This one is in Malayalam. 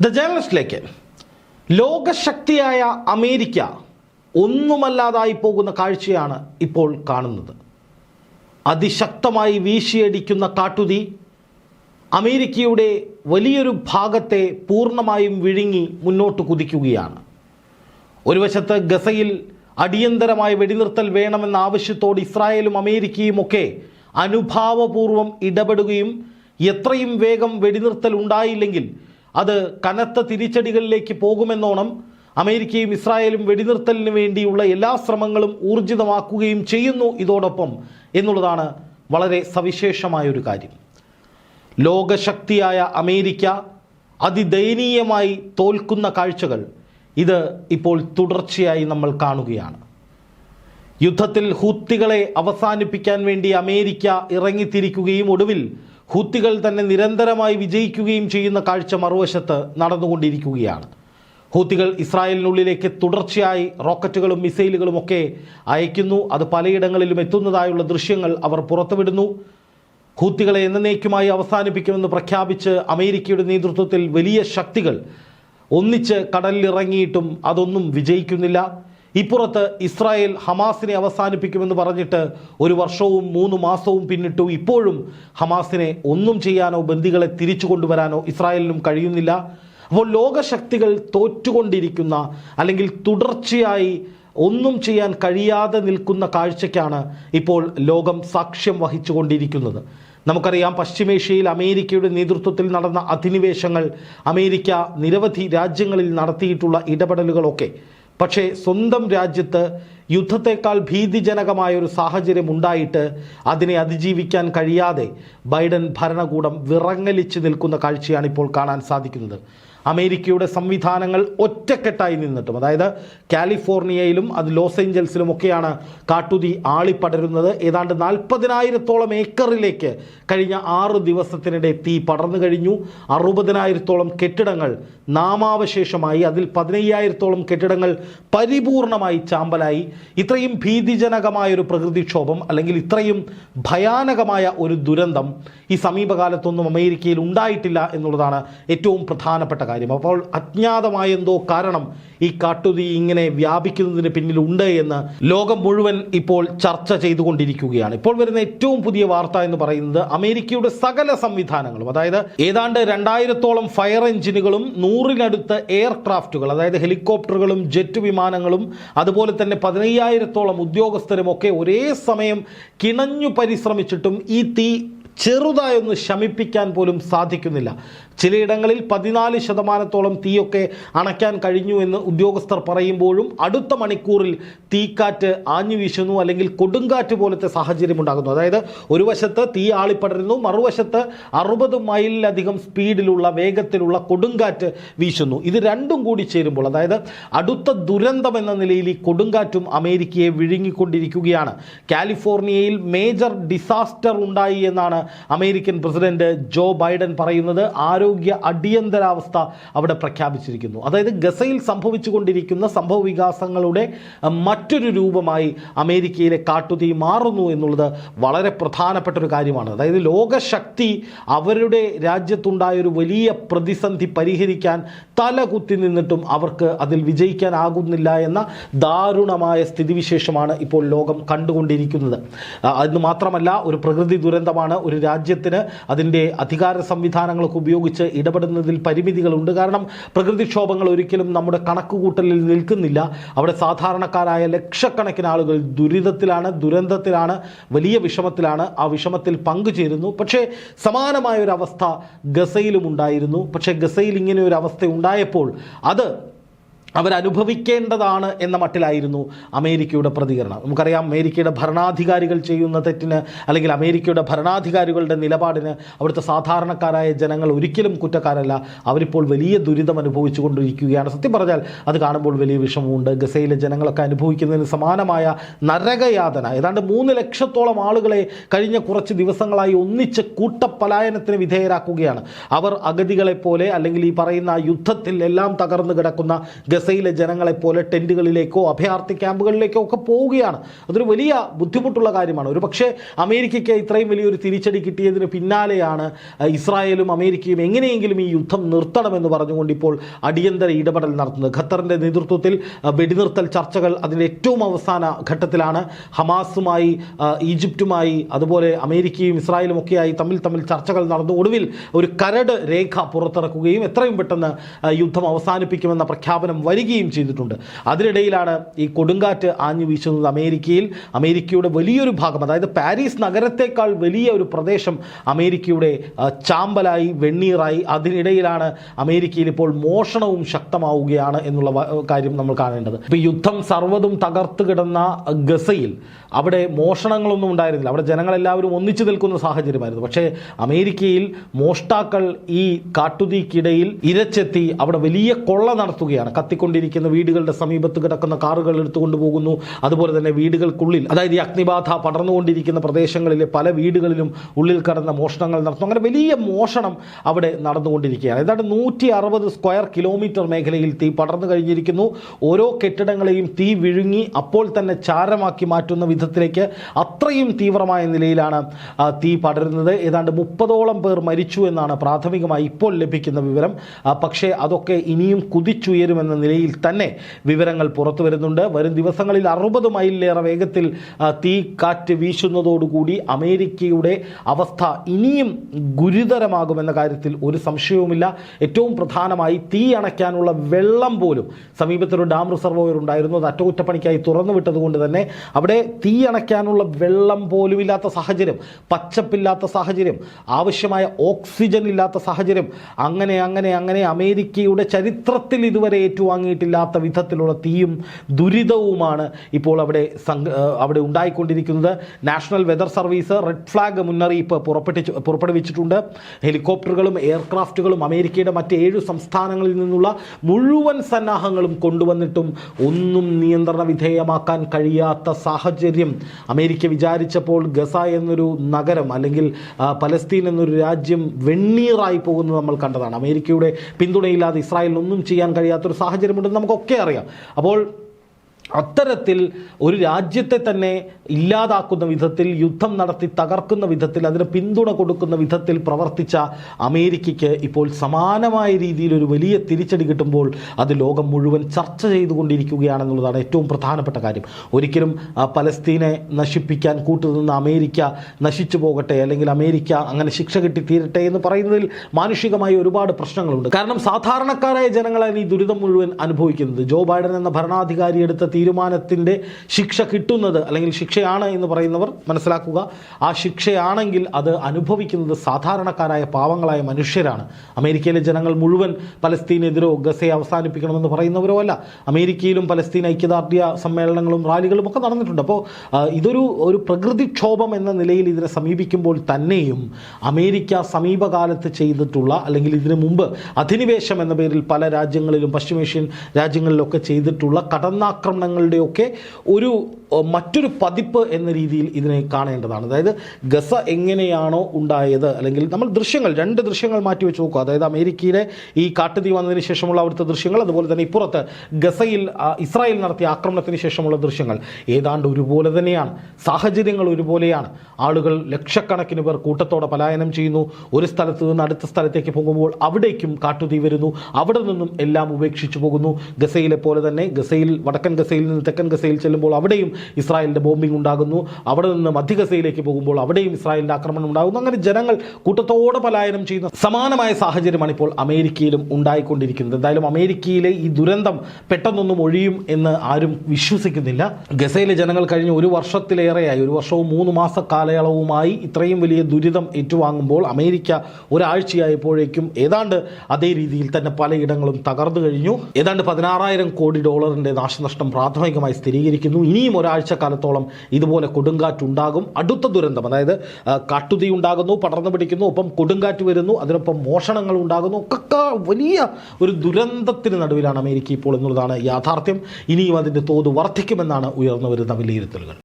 ദ ജേണലിസ്റ്റിലേക്ക് ലോകശക്തിയായ അമേരിക്ക ഒന്നുമല്ലാതായി പോകുന്ന കാഴ്ചയാണ് ഇപ്പോൾ കാണുന്നത്. അതിശക്തമായി വീശിയടിക്കുന്ന കാട്ടുതി അമേരിക്കയുടെ വലിയൊരു ഭാഗത്തെ പൂർണമായും വിഴുങ്ങി മുന്നോട്ട് കുതിക്കുകയാണ്. ഒരു വശത്ത് ഗസയിൽ അടിയന്തരമായ വെടിനിർത്തൽ വേണമെന്ന ആവശ്യത്തോട് ഇസ്രായേലും അമേരിക്കയും ഒക്കെ അനുഭാവപൂർവം ഇടപെടുകയും എത്രയും വേഗം വെടിനിർത്തൽ ഉണ്ടായില്ലെങ്കിൽ അത് കനത്ത തിരിച്ചടികളിലേക്ക് പോകുമെന്നോണം അമേരിക്കയും ഇസ്രായേലും വെടിനിർത്തലിന് വേണ്ടിയുള്ള എല്ലാ ശ്രമങ്ങളും ഊർജിതമാക്കുകയും ചെയ്യുന്നു ഇതോടൊപ്പം എന്നുള്ളതാണ് വളരെ സവിശേഷമായൊരു കാര്യം. ലോകശക്തിയായ അമേരിക്ക അതിദയനീയമായി തോൽക്കുന്ന കാഴ്ചകൾ ഇത് ഇപ്പോൾ തുടർച്ചയായി നമ്മൾ കാണുകയാണ്. യുദ്ധത്തിൽ ഹൂത്തികളെ അവസാനിപ്പിക്കാൻ വേണ്ടി അമേരിക്ക ഇറങ്ങിത്തിരിക്കുകയും ഒടുവിൽ ഹൂത്തികൾ തന്നെ നിരന്തരമായി വിജയിക്കുകയും ചെയ്യുന്ന കാഴ്ച മറുവശത്ത് നടന്നുകൊണ്ടിരിക്കുകയാണ്. ഹൂത്തികൾ ഇസ്രായേലിനുള്ളിലേക്ക് തുടർച്ചയായി റോക്കറ്റുകളും മിസൈലുകളും ഒക്കെ അയക്കുന്നു അത് പലയിടങ്ങളിലും എത്തുന്നതായുള്ള ദൃശ്യങ്ങൾ അവർ പുറത്തുവിടുന്നു. ഹൂത്തികളെ എന്നേക്കുമായി അവസാനിപ്പിക്കുമെന്ന് പ്രഖ്യാപിച്ച് അമേരിക്കയുടെ നേതൃത്വത്തിൽ വലിയ ശക്തികൾ ഒന്നിച്ച് കടലിലിറങ്ങിയിട്ടും അതൊന്നും വിജയിക്കുന്നില്ല. ഇപ്പുറത്ത് ഇസ്രായേൽ ഹമാസിനെ അവസാനിപ്പിക്കുമെന്ന് പറഞ്ഞിട്ട് ഒരു വർഷവും മൂന്ന് മാസവും പിന്നിട്ടു. ഇപ്പോഴും ഹമാസിനെ ഒന്നും ചെയ്യാനോ ബന്ദികളെ തിരിച്ചു കൊണ്ടുവരാനോ ഇസ്രായേലിനും കഴിയുന്നില്ല. അപ്പോൾ ലോകശക്തികൾ തോറ്റുകൊണ്ടിരിക്കുന്ന അല്ലെങ്കിൽ തുടർച്ചയായി ഒന്നും ചെയ്യാൻ കഴിയാതെ നിൽക്കുന്ന കാഴ്ചയ്ക്കാണ് ഇപ്പോൾ ലോകം സാക്ഷ്യം വഹിച്ചുകൊണ്ടിരിക്കുന്നത്. നമുക്കറിയാം പശ്ചിമേഷ്യയിൽ അമേരിക്കയുടെ നേതൃത്വത്തിൽ നടന്ന അധിനിവേശങ്ങൾ അമേരിക്ക നിരവധി രാജ്യങ്ങളിൽ നടത്തിയിട്ടുള്ള ഇടപെടലുകളൊക്കെ. പക്ഷേ സ്വന്തം രാജ്യത്ത് യുദ്ധത്തെക്കാൾ ഭീതിജനകമായൊരു സാഹചര്യം ഉണ്ടായിട്ട് അതിനെ അതിജീവിക്കാൻ കഴിയാതെ ബൈഡൻ ഭരണകൂടം വിറങ്ങലിച്ച് നിൽക്കുന്ന കാഴ്ചയാണ് ഇപ്പോൾ കാണാൻ സാധിക്കുന്നത്. അമേരിക്കയുടെ സംവിധാനങ്ങൾ ഒറ്റക്കെട്ടായി നിന്നിട്ടും. അതായത് കാലിഫോർണിയയിലും അത് ലോസ് ഏഞ്ചൽസിലും ഒക്കെയാണ് കാട്ടുതി ആളിപ്പടരുന്നത്. ഏതാണ്ട് നാൽപ്പതിനായിരത്തോളം ഏക്കറിലേക്ക് കഴിഞ്ഞ ആറ് ദിവസത്തിനിടെ തീ പടർന്നു കഴിഞ്ഞു. അറുപതിനായിരത്തോളം കെട്ടിടങ്ങൾ നാമാവശേഷമായി അതിൽ പതിനയ്യായിരത്തോളം കെട്ടിടങ്ങൾ പരിപൂർണമായി ചാമ്പലായി. ഇത്രയും ഭീതിജനകമായൊരു പ്രകൃതിക്ഷോഭം അല്ലെങ്കിൽ ഇത്രയും ഭയാനകമായ ഒരു ദുരന്തം ഈ സമീപകാലത്തൊന്നും അമേരിക്കയിൽ ഉണ്ടായിട്ടില്ല എന്നുള്ളതാണ് ഏറ്റവും പ്രധാനപ്പെട്ട കാര്യം. അപ്പോൾ അജ്ഞാതമായ എന്തോ കാരണം ഈ കാട്ടുതീ ഇങ്ങനെ വ്യാപിക്കുന്നതിന് പിന്നിലുണ്ട് എന്ന് ലോകം മുഴുവൻ ഇപ്പോൾ ചർച്ച ചെയ്തുകൊണ്ടിരിക്കുകയാണ്. ഇപ്പോൾ വരുന്ന ഏറ്റവും പുതിയ വാർത്ത എന്ന് പറയുന്നത് അമേരിക്കയുടെ സകല സംവിധാനങ്ങളും അതായത് ഏതാണ്ട് രണ്ടായിരത്തോളം ഫയർ എഞ്ചിനുകളും നൂറിനടുത്ത് എയർക്രാഫ്റ്റുകൾ അതായത് ഹെലികോപ്റ്ററുകളും ജെറ്റ് വിമാനങ്ങളും അതുപോലെ തന്നെ പതിനയ്യായിരത്തോളം ഉദ്യോഗസ്ഥരും ഒക്കെ ഒരേ സമയം കിണഞ്ഞു പരിശ്രമിച്ചിട്ടും ഈ തീ ചെറുതായൊന്ന് ശമിപ്പിക്കാൻ പോലും സാധിക്കുന്നില്ല. ചിലയിടങ്ങളിൽ പതിനാല് ശതമാനത്തോളം തീയൊക്കെ അണയ്ക്കാൻ കഴിഞ്ഞു എന്ന് ഉദ്യോഗസ്ഥർ പറയുമ്പോഴും അടുത്ത മണിക്കൂറിൽ തീക്കാറ്റ് ആഞ്ഞു വീശുന്നു അല്ലെങ്കിൽ കൊടുങ്കാറ്റ് പോലത്തെ സാഹചര്യം ഉണ്ടാകുന്നു. അതായത് ഒരു വശത്ത് തീ ആളിപ്പടരുന്നു മറുവശത്ത് അറുപത് മൈലിലധികം സ്പീഡിലുള്ള വേഗത്തിലുള്ള കൊടുങ്കാറ്റ് വീശുന്നു. ഇത് രണ്ടും കൂടി ചേരുമ്പോൾ അതായത് അടുത്ത ദുരന്തം എന്ന നിലയിൽ ഈ കൊടുങ്കാറ്റും അമേരിക്കയെ വിഴുങ്ങിക്കൊണ്ടിരിക്കുകയാണ്. കാലിഫോർണിയയിൽ മേജർ ഡിസാസ്റ്റർ ഉണ്ടായി എന്നാണ് അമേരിക്കൻ പ്രസിഡന്റ് ജോ ബൈഡൻ പറയുന്നത്. ആരോഗ്യ അടിയന്തരാവസ്ഥ അവിടെ പ്രഖ്യാപിച്ചിരിക്കുന്നു. അതായത് ഗസയിൽ സംഭവിച്ചുകൊണ്ടിരിക്കുന്ന സംഭവ വികാസങ്ങളുടെ മറ്റൊരു രൂപമായി അമേരിക്കയിലെ കാട്ടുതീ മാറുന്നു എന്നുള്ളത് വളരെ പ്രധാനപ്പെട്ട ഒരു കാര്യമാണ്. അതായത് ലോകശക്തി അവരുടെ രാജ്യത്തുണ്ടായ ഒരു വലിയ പ്രതിസന്ധി പരിഹരിക്കാൻ തല കുത്തി നിന്നിട്ടും അവർക്ക് അതിൽ വിജയിക്കാനാകുന്നില്ല എന്ന ദാരുണമായ സ്ഥിതിവിശേഷമാണ് ഇപ്പോൾ ലോകം കണ്ടുകൊണ്ടിരിക്കുന്നത്. അത് മാത്രമല്ല ഒരു പ്രകൃതി ദുരന്തമാണ് ഒരു രാജ്യത്തിന് അതിന്റെ അധികാര സംവിധാനങ്ങളൊക്കെ ഉപയോഗിച്ച് ഇടപെടുന്നതിൽ പരിമിതികളുണ്ട്. കാരണം പ്രകൃതിക്ഷോഭങ്ങൾ ഒരിക്കലും നമ്മുടെ കണക്കുകൂട്ടലിൽ നിൽക്കുന്നില്ല. അവിടെ സാധാരണക്കാരായ ലക്ഷക്കണക്കിന് ആളുകൾ ദുരിതത്തിലാണ് ദുരന്തത്തിലാണ് വലിയ വിഷമത്തിലാണ്. ആ വിഷമത്തിൽ പങ്കുചേരുന്നു. പക്ഷേ സമാനമായ ഒരു അവസ്ഥ ഗസയിലും ഉണ്ടായിരുന്നു. പക്ഷേ ഗസയിൽ ഇങ്ങനെ ഒരു അവസ്ഥ ഉണ്ടായപ്പോൾ അത് അവരനുഭവിക്കേണ്ടതാണ് എന്ന മട്ടിലായിരുന്നു അമേരിക്കയുടെ പ്രതികരണം. നമുക്കറിയാം അമേരിക്കയുടെ ഭരണാധികാരികൾ ചെയ്യുന്ന തെറ്റിന് അല്ലെങ്കിൽ അമേരിക്കയുടെ ഭരണാധികാരികളുടെ നിലപാടിന് അവിടുത്തെ സാധാരണക്കാരായ ജനങ്ങൾ ഒരിക്കലും കുറ്റക്കാരല്ല. അവരിപ്പോൾ വലിയ ദുരിതം അനുഭവിച്ചു കൊണ്ടിരിക്കുകയാണ്. സത്യം പറഞ്ഞാൽ അത് കാണുമ്പോൾ വലിയ വിഷമമുണ്ട്. ഗസയിലെ ജനങ്ങളൊക്കെ അനുഭവിക്കുന്നതിന് സമാനമായ നരകയാതന. ഏതാണ്ട് മൂന്ന് ലക്ഷത്തോളം ആളുകളെ കഴിഞ്ഞ കുറച്ച് ദിവസങ്ങളായി ഒന്നിച്ച് കൂട്ടപ്പലായനത്തിന് വിധേയരാക്കുകയാണ്. അവർ അഗതികളെപ്പോലെ അല്ലെങ്കിൽ ഈ പറയുന്ന യുദ്ധത്തിൽ എല്ലാം തകർന്നു കിടക്കുന്ന ഗസയിലെ ജനങ്ങളെ പോലെ ടെന്റുകളിലേക്കോ അഭയാർത്ഥി ക്യാമ്പുകളിലേക്കോ ഒക്കെ പോവുകയാണ്. അതൊരു വലിയ ബുദ്ധിമുട്ടുള്ള കാര്യമാണ്. ഒരു പക്ഷേ അമേരിക്കയ്ക്ക് ഇത്രയും വലിയൊരു തിരിച്ചടി കിട്ടിയതിന് പിന്നാലെയാണ് ഇസ്രായേലും അമേരിക്കയും എങ്ങനെയെങ്കിലും ഈ യുദ്ധം നിർത്തണമെന്ന് പറഞ്ഞുകൊണ്ട് ഇപ്പോൾ അടിയന്തര ഇടപെടൽ നടത്തുന്നത്. ഖത്തറിന്റെ നേതൃത്വത്തിൽ വെടിനിർത്തൽ ചർച്ചകൾ അതിന്റെ ഏറ്റവും അവസാന ഘട്ടത്തിലാണ്. ഹമാസുമായി ഈജിപ്തുമായി അതുപോലെ അമേരിക്കയും ഇസ്രായേലും ഒക്കെയായി തമ്മിൽ തമ്മിൽ ചർച്ചകൾ നടന്നു ഒടുവിൽ ഒരു കരട് രേഖ പുറത്തിറക്കുകയും എത്രയും പെട്ടെന്ന് യുദ്ധം അവസാനിപ്പിക്കുമെന്ന പ്രഖ്യാപനം വരികയും ചെയ്തിട്ടുണ്ട്. അതിനിടയിലാണ് ഈ കൊടുങ്കാറ്റ് ആഞ്ഞു വീശുന്നത് അമേരിക്കയിൽ. അമേരിക്കയുടെ വലിയൊരു ഭാഗം അതായത് പാരീസ് നഗരത്തേക്കാൾ വലിയ ഒരു പ്രദേശം അമേരിക്കയുടെ ചാമ്പലായി വെണ്ണീറായി. അതിനിടയിലാണ് അമേരിക്കയിൽ ഇപ്പോൾ മോഷണവും ശക്തമാവുകയാണ് എന്നുള്ള കാര്യം നമ്മൾ കാണേണ്ടത്. ഇപ്പോൾ യുദ്ധം സർവതും തകർത്ത് കിടന്ന ഗസയിൽ അവിടെ മോഷണങ്ങളൊന്നും ഉണ്ടായിരുന്നില്ല. അവിടെ ജനങ്ങളെല്ലാവരും ഒന്നിച്ചു നിൽക്കുന്ന സാഹചര്യമായിരുന്നു. പക്ഷേ അമേരിക്കയിൽ മോഷ്ടാക്കൾ ഈ കാട്ടുതീക്കിടയിൽ ഇരച്ചെത്തി അവിടെ വലിയ കൊള്ള നടത്തുകയാണ്. കത്തിക്കൊണ്ടിരിക്കുന്ന വീടുകളുടെ സമീപത്ത് കിടക്കുന്ന കാറുകൾ എടുത്തുകൊണ്ട് പോകുന്നു അതുപോലെ തന്നെ വീടുകൾക്കുള്ളിൽ അതായത് ഈ അഗ്നിബാധ പടർന്നുകൊണ്ടിരിക്കുന്ന പ്രദേശങ്ങളിലെ പല വീടുകളിലും ഉള്ളിൽ കടന്ന മോഷണങ്ങൾ നടത്തുന്നു അങ്ങനെ വലിയ മോഷണം അവിടെ നടന്നുകൊണ്ടിരിക്കുകയാണ്. ഏതാണ്ട് നൂറ്റി അറുപത് സ്ക്വയർ കിലോമീറ്റർ മേഖലയിൽ തീ പടർന്നു കഴിഞ്ഞിരിക്കുന്നു. ഓരോ കെട്ടിടങ്ങളെയും തീ വിഴുങ്ങി അപ്പോൾ തന്നെ ചാരമാക്കി മാറ്റുന്ന വിധത്തിലേക്ക് അത്രയും തീവ്രമായ നിലയിലാണ് തീ പടരുന്നത്. ഏതാണ്ട് മുപ്പതോളം പേർ മരിച്ചു എന്നാണ് പ്രാഥമികമായി ഇപ്പോൾ ലഭിക്കുന്ന വിവരം. പക്ഷേ അതൊക്കെ ഇനിയും കുതിച്ചുയരുമെന്ന നിലയിൽ തന്നെ വിവരങ്ങൾ പുറത്തു വരുന്നുണ്ട്. വരും ദിവസങ്ങളിൽ അറുപത് മൈലിലേറെ വേഗത്തിൽ തീ കാറ്റ് വീശുന്നതോടുകൂടി അമേരിക്കയുടെ അവസ്ഥ ഇനിയും ഗുരുതരമാകുമെന്ന കാര്യത്തിൽ ഒരു സംശയവുമില്ല. ഏറ്റവും പ്രധാനമായി തീ അണയ്ക്കാനുള്ള വെള്ളം പോലും സമീപത്തൊരു ഡാം റിസർവോയർ ഉണ്ടായിരുന്നു. അത് അറ്റകുറ്റപ്പണിക്കായി തുറന്നു വിട്ടതുകൊണ്ട് തന്നെ അവിടെ തീ അണയ്ക്കാനുള്ള വെള്ളം പോലും ഇല്ലാത്ത സാഹചര്യം പച്ചപ്പില്ലാത്ത സാഹചര്യം ആവശ്യമായ ഓക്സിജൻ ഇല്ലാത്ത സാഹചര്യം അങ്ങനെ അങ്ങനെ അങ്ങനെ അമേരിക്കയുടെ ചരിത്രത്തിൽ ഇതുവരെ ഏറ്റുവാങ്ങിയിട്ടില്ലാത്ത വിധത്തിലുള്ള തീയും ദുരിതവുമാണ് ഇപ്പോൾ അവിടെ അവിടെ ഉണ്ടായിക്കൊണ്ടിരിക്കുന്നത്. National weather service red flag മുന്നറിയിപ്പ് പുറപ്പെട്ടിച്ച് പുറപ്പെടുവിച്ചിട്ടുണ്ട്. ഹെലികോപ്റ്ററുകളും എയർക്രാഫ്റ്റുകളും അമേരിക്കയുടെ മറ്റ് ഏഴ് സംസ്ഥാനങ്ങളിൽ നിന്നുള്ള മുഴുവൻ സന്നാഹങ്ങളും കൊണ്ടുവന്നിട്ടും ഒന്നും നിയന്ത്രണ വിധേയമാക്കാൻ കഴിയാത്ത സാഹചര്യം. അമേരിക്ക വിചാരിച്ചപ്പോൾ ഗസ എന്നൊരു നഗരം അല്ലെങ്കിൽ പലസ്തീൻ എന്നൊരു രാജ്യം വെണ്ണീറായി പോകുന്നത് നമ്മൾ കണ്ടതാണ്. അമേരിക്കയുടെ പിന്തുണയില്ലാതെ ഇസ്രായേലിനൊന്നും ചെയ്യാൻ കഴിയാത്തൊരു സാഹചര്യമുണ്ടെന്ന് നമുക്കൊക്കെ അറിയാം. അപ്പോൾ അത്തരത്തിൽ ഒരു രാജ്യത്തെ തന്നെ ഇല്ലാതാക്കുന്ന വിധത്തിൽ യുദ്ധം നടത്തി തകർക്കുന്ന വിധത്തിൽ അതിന് പിന്തുണ കൊടുക്കുന്ന വിധത്തിൽ പ്രവർത്തിച്ച അമേരിക്കയ്ക്ക് ഇപ്പോൾ സമാനമായ രീതിയിൽ ഒരു വലിയ തിരിച്ചടി കിട്ടുമ്പോൾ അത് ലോകം മുഴുവൻ ചർച്ച ചെയ്തുകൊണ്ടിരിക്കുകയാണെന്നുള്ളതാണ് ഏറ്റവും പ്രധാനപ്പെട്ട കാര്യം. ഒരിക്കലും പലസ്തീനെ നശിപ്പിക്കാൻ കൂട്ടുനിന്ന അമേരിക്ക നശിച്ചു പോകട്ടെ അല്ലെങ്കിൽ അമേരിക്ക അങ്ങനെ ശിക്ഷ കിട്ടി തീരട്ടെ എന്ന് പറയുന്നതിൽ മാനുഷികമായി ഒരുപാട് പ്രശ്നങ്ങളുണ്ട്. കാരണം സാധാരണക്കാരായ ജനങ്ങളാണ് ഈ ദുരിതം മുഴുവൻ അനുഭവിക്കുന്നത്. ജോ ബൈഡൻ എന്ന ഭരണാധികാരി എടുത്ത തീരുമാനത്തിന്റെ ശിക്ഷ കിട്ടുന്നത് അല്ലെങ്കിൽ ശിക്ഷയാണ് എന്ന് പറയുന്നവർ മനസ്സിലാക്കുക. ആ ശിക്ഷയാണെങ്കിൽ അത് അനുഭവിക്കുന്നത് സാധാരണക്കാരായ പാവങ്ങളായ മനുഷ്യരാണ്. അമേരിക്കയിലെ ജനങ്ങൾ മുഴുവൻ പലസ്തീനെതിരോ ഗസയെ അവസാനിപ്പിക്കണമെന്ന് പറയുന്നവരോ അല്ല. അമേരിക്കയിലും പലസ്തീൻ ഐക്യദാർഢ്യ സമ്മേളനങ്ങളും റാലികളും ഒക്കെ നടന്നിട്ടുണ്ട്. അപ്പോൾ ഇതൊരു ഒരു പ്രകൃതിക്ഷോഭം എന്ന നിലയിൽ ഇതിനെ സമീപിക്കുമ്പോൾ തന്നെയും അമേരിക്ക സമീപകാലത്ത് ചെയ്തിട്ടുള്ള അല്ലെങ്കിൽ ഇതിനു മുമ്പ് അധിനിവേശം എന്ന പേരിൽ പല രാജ്യങ്ങളിലും പശ്ചിമേഷ്യൻ രാജ്യങ്ങളിലൊക്കെ ചെയ്തിട്ടുള്ള കടന്നാക്രമണങ്ങളുടെയൊക്കെ ഒരു മറ്റൊരു പതിപ്പ് എന്ന രീതിയിൽ ഇതിനെ കാണേണ്ടതാണ്. അതായത് ഗസ എങ്ങനെയാണോ ഉണ്ടായത് അല്ലെങ്കിൽ നമ്മൾ ദൃശ്യങ്ങൾ രണ്ട് ദൃശ്യങ്ങൾ മാറ്റി വെച്ച് നോക്കുക. അതായത് അമേരിക്കയിലെ ഈ കാട്ടുതീ വന്നതിന് ശേഷമുള്ള അവിടുത്തെ ദൃശ്യങ്ങൾ അതുപോലെ തന്നെ ഇപ്പുറത്ത് ഗസയിൽ ഇസ്രായേൽ നടത്തിയ ആക്രമണത്തിന് ശേഷമുള്ള ദൃശ്യങ്ങൾ. ഏതാണ്ട് ഒരുപോലെ തന്നെയാണ്. സാഹചര്യങ്ങൾ ഒരുപോലെയാണ്. ആളുകൾ ലക്ഷക്കണക്കിന് പേർ കൂട്ടത്തോടെ പലായനം ചെയ്യുന്നു. ഒരു സ്ഥലത്ത് നിന്ന് അടുത്ത സ്ഥലത്തേക്ക് പോകുമ്പോൾ അവിടേക്കും കാട്ടുതീ വരുന്നു. അവിടെ നിന്നും എല്ലാം ഉപേക്ഷിച്ചു പോകുന്നു. ഗസയിലെ പോലെ തന്നെ ഗസയിൽ വടക്കൻ ഗസയിൽ നിന്ന് തെക്കൻ ഗസയിൽ ചെല്ലുമ്പോൾ അവിടെയും ഇസ്രായേലിന്റെ ബോംബിംഗ് ഉണ്ടാകുന്നു. അവിടെ നിന്ന് മധ്യഗസയിലേക്ക് പോകുമ്പോൾ അവിടെയും ഇസ്രായേലിന്റെ ആക്രമണം ഉണ്ടാകുന്നു. അങ്ങനെ ജനങ്ങൾ കൂട്ടത്തോടെ പലായനം ചെയ്യുന്ന സമാനമായ സാഹചര്യമാണ് ഇപ്പോൾ അമേരിക്കയിലും ഉണ്ടായിക്കൊണ്ടിരിക്കുന്നത്. എന്തായാലും അമേരിക്കയിലെ ഈ ദുരന്തം പെട്ടെന്നൊന്നും ഒഴിയും എന്ന് ആരും വിശ്വസിക്കുന്നില്ല. ഗസയിലെ ജനങ്ങൾ കഴിഞ്ഞ ഒരു വർഷത്തിലേറെയായി ഒരു വർഷവും മൂന്ന് മാസ കാലയളവുമായി ഇത്രയും വലിയ ദുരിതം ഏറ്റുവാങ്ങുമ്പോൾ അമേരിക്ക ഒരാഴ്ചയായപ്പോഴേക്കും ഏതാണ്ട് അതേ രീതിയിൽ തന്നെ പലയിടങ്ങളും തകർന്നു കഴിഞ്ഞു. ഏതാണ്ട് പതിനാറായിരം കോടി ഡോളറിന്റെ നാശനഷ്ടം പ്രാഥമികമായി സ്ഥിരീകരിക്കുന്നു. ഇനിയും ഒരാഴ്ച കാലത്തോളം ഇതുപോലെ കൊടുങ്കാറ്റുണ്ടാകും. അടുത്ത ദുരന്തം അതായത് കാട്ടുതീ ഉണ്ടാകുന്നു പടർന്നു പിടിക്കുന്നു ഒപ്പം കൊടുങ്കാറ്റ് വരുന്നു അതിനൊപ്പം മോഷണങ്ങൾ ഉണ്ടാകുന്നു. ഒക്കെ വലിയ ഒരു ദുരന്തത്തിന് നടുവിലാണ് അമേരിക്ക ഇപ്പോൾ എന്നുള്ളതാണ് യാഥാർത്ഥ്യം. ഇനിയും അതിന്റെ തോത് വർദ്ധിക്കുമെന്നാണ് ഉയർന്നു വരുന്ന വിലയിരുത്തലുകൾ.